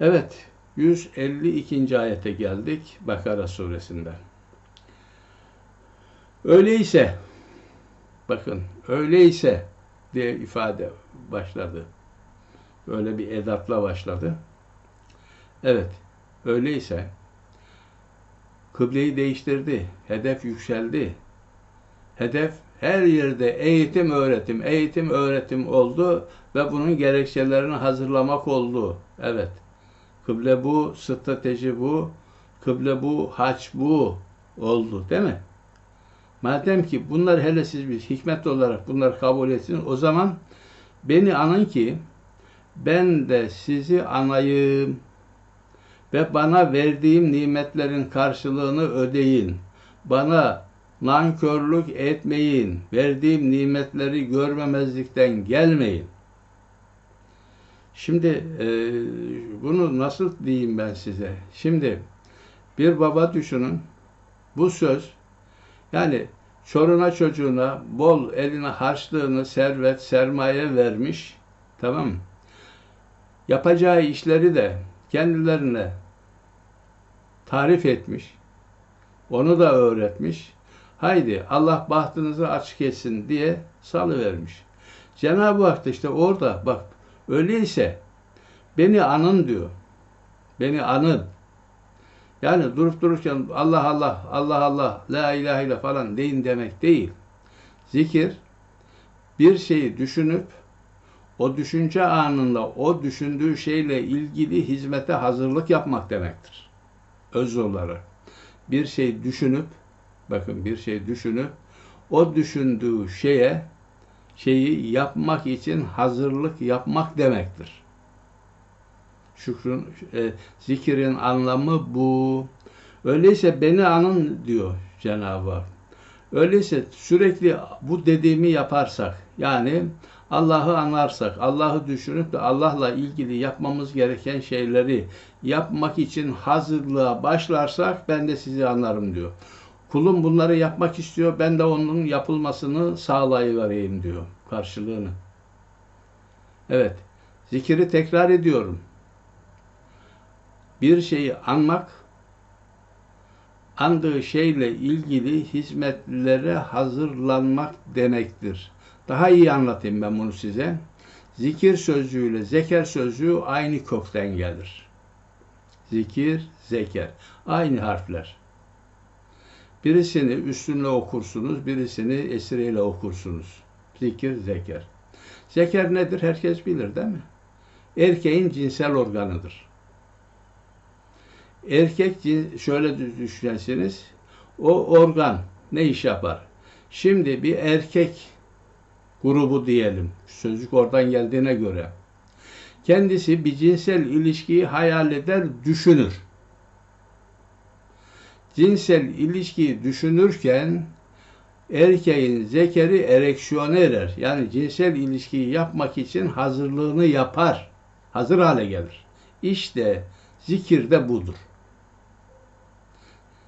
Evet, 152. ayete geldik Bakara suresinde. Öyleyse, bakın, öyleyse diye ifade başladı. Öyle bir edatla başladı. Evet, öyleyse kıbleyi değiştirdi, hedef yükseldi. Hedef her yerde eğitim öğretim, eğitim öğretim oldu ve bunun gerekçelerini hazırlamak oldu. Evet. Kıble bu, strateji bu, kıble bu, haç bu oldu değil mi? Madem ki bunlar hele siz bir hikmet olarak bunları kabul etsin o zaman beni anın ki ben de sizi anayım ve bana verdiğim nimetlerin karşılığını ödeyin. Bana nankörlük etmeyin. Verdiğim nimetleri görmemezlikten gelmeyin. Şimdi e, bunu nasıl diyeyim ben size? Şimdi bir baba düşünün. Bu söz yani çoruna çocuğuna bol eline harçlığını, servet, sermaye vermiş. Tamam? Yapacağı işleri de kendilerine tarif etmiş. Onu da öğretmiş. Haydi Allah bahtınızı açık etsin diye salıvermiş. Cenab-ı Hak da işte orada bak öyleyse beni anın diyor. Beni anın. Yani durup dururken Allah Allah, Allah Allah, la ilahe illallah falan deyin demek değil. Zikir bir şeyi düşünüp o düşünce anında o düşündüğü şeyle ilgili hizmete hazırlık yapmak demektir. Öz olarak. Bir şey düşünüp bakın bir şey düşünüp o düşündüğü şeye şeyi yapmak için hazırlık yapmak demektir. Şükrün, e, zikirin anlamı bu. Öyleyse beni anın diyor Cenab-ı Hak. Öyleyse sürekli bu dediğimi yaparsak, yani Allah'ı anarsak, Allah'ı düşünüp de Allah'la ilgili yapmamız gereken şeyleri yapmak için hazırlığa başlarsak ben de sizi anlarım diyor. Kulum bunları yapmak istiyor, ben de onun yapılmasını sağlayıvereyim diyor karşılığını. Evet, zikiri tekrar ediyorum. Bir şeyi anmak, andığı şeyle ilgili hizmetlere hazırlanmak demektir. Daha iyi anlatayım ben bunu size. Zikir sözcüğüyle zeker sözcüğü aynı kökten gelir. Zikir, zeker. Aynı harfler. Birisini üstünle okursunuz, birisini esireyle okursunuz. Zikir, zeker. Zeker nedir? Herkes bilir değil mi? Erkeğin cinsel organıdır. Erkek şöyle düşünesiniz. O organ ne iş yapar? Şimdi bir erkek grubu diyelim. Sözcük oradan geldiğine göre. Kendisi bir cinsel ilişkiyi hayal eder, düşünür. Cinsel ilişkiyi düşünürken erkeğin zekeri ereksiyona erer. Yani cinsel ilişkiyi yapmak için hazırlığını yapar. Hazır hale gelir. İşte zikir de budur.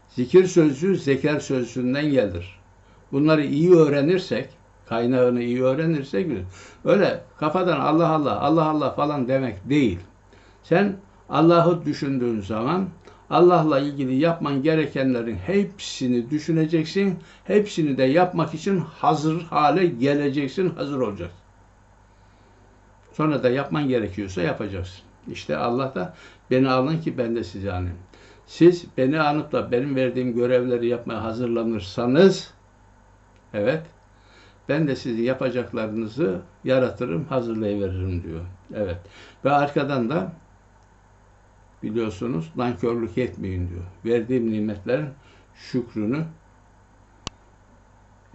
Zikir sözcüğü zeker sözcüğünden gelir. Bunları iyi öğrenirsek, kaynağını iyi öğrenirsek, öyle kafadan Allah Allah, Allah Allah falan demek değil. Sen Allah'ı düşündüğün zaman Allah'la ilgili yapman gerekenlerin hepsini düşüneceksin. Hepsini de yapmak için hazır hale geleceksin, hazır olacaksın. Sonra da yapman gerekiyorsa yapacaksın. İşte Allah da beni alın ki ben de sizi anayım. Siz beni anıp da benim verdiğim görevleri yapmaya hazırlanırsanız evet ben de sizin yapacaklarınızı yaratırım, hazırlayıveririm diyor. Evet. Ve arkadan da biliyorsunuz nankörlük etmeyin diyor. Verdiğim nimetlerin şükrünü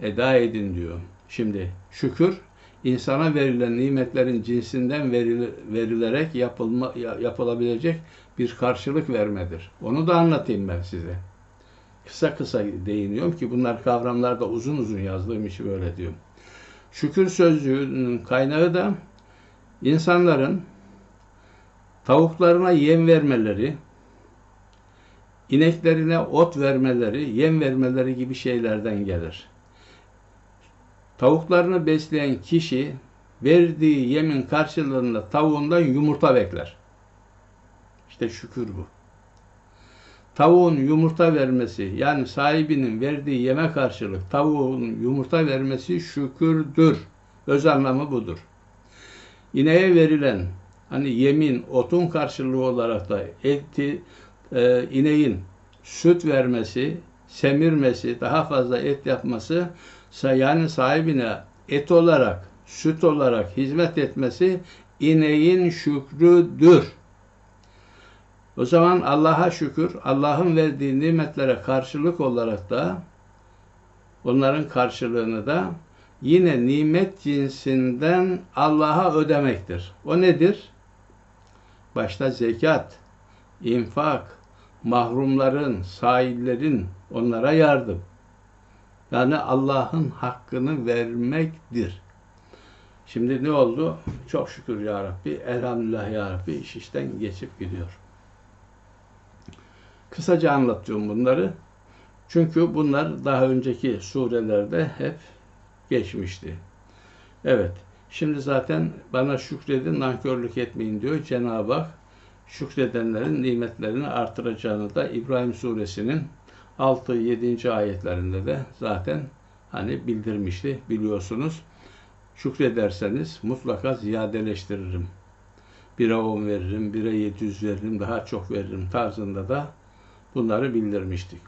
eda edin diyor. Şimdi şükür insana verilen nimetlerin cinsinden verilerek yapılma, yapılabilecek bir karşılık vermedir. Onu da anlatayım ben size. Kısa kısa değiniyorum ki bunlar kavramlarda uzun uzun yazdığım işi böyle diyorum. Şükür sözcüğünün kaynağı da insanların tavuklarına yem vermeleri, ineklerine ot vermeleri, yem vermeleri gibi şeylerden gelir. Tavuklarını besleyen kişi verdiği yemin karşılığında tavuğundan yumurta bekler. İşte şükür bu. Tavuğun yumurta vermesi yani sahibinin verdiği yeme karşılık tavuğun yumurta vermesi şükürdür. Öz anlamı budur. İneğe verilen hani yemin, otun karşılığı olarak da eti, e, ineğin süt vermesi, semirmesi, daha fazla et yapması yani sahibine et olarak, süt olarak hizmet etmesi ineğin şükrüdür. O zaman Allah'a şükür, Allah'ın verdiği nimetlere karşılık olarak da onların karşılığını da yine nimet cinsinden Allah'a ödemektir. O nedir? Başta zekat, infak, mahrumların, sahillerin onlara yardım. Yani Allah'ın hakkını vermektir. Şimdi ne oldu? Çok şükür ya Rabbi, elhamdülillah ya Rabbi iş işten geçip gidiyor. Kısaca anlatıyorum bunları. Çünkü bunlar daha önceki surelerde hep geçmişti. Evet. Şimdi zaten bana şükredin, nankörlük etmeyin diyor Cenab-ı Hak. Şükredenlerin nimetlerini artıracağını da İbrahim suresinin 6-7. ayetlerinde de zaten hani bildirmişti biliyorsunuz. Şükrederseniz mutlaka ziyadeleştiririm. Bire 10 veririm, bire 700 veririm, daha çok veririm tarzında da bunları bildirmiştik.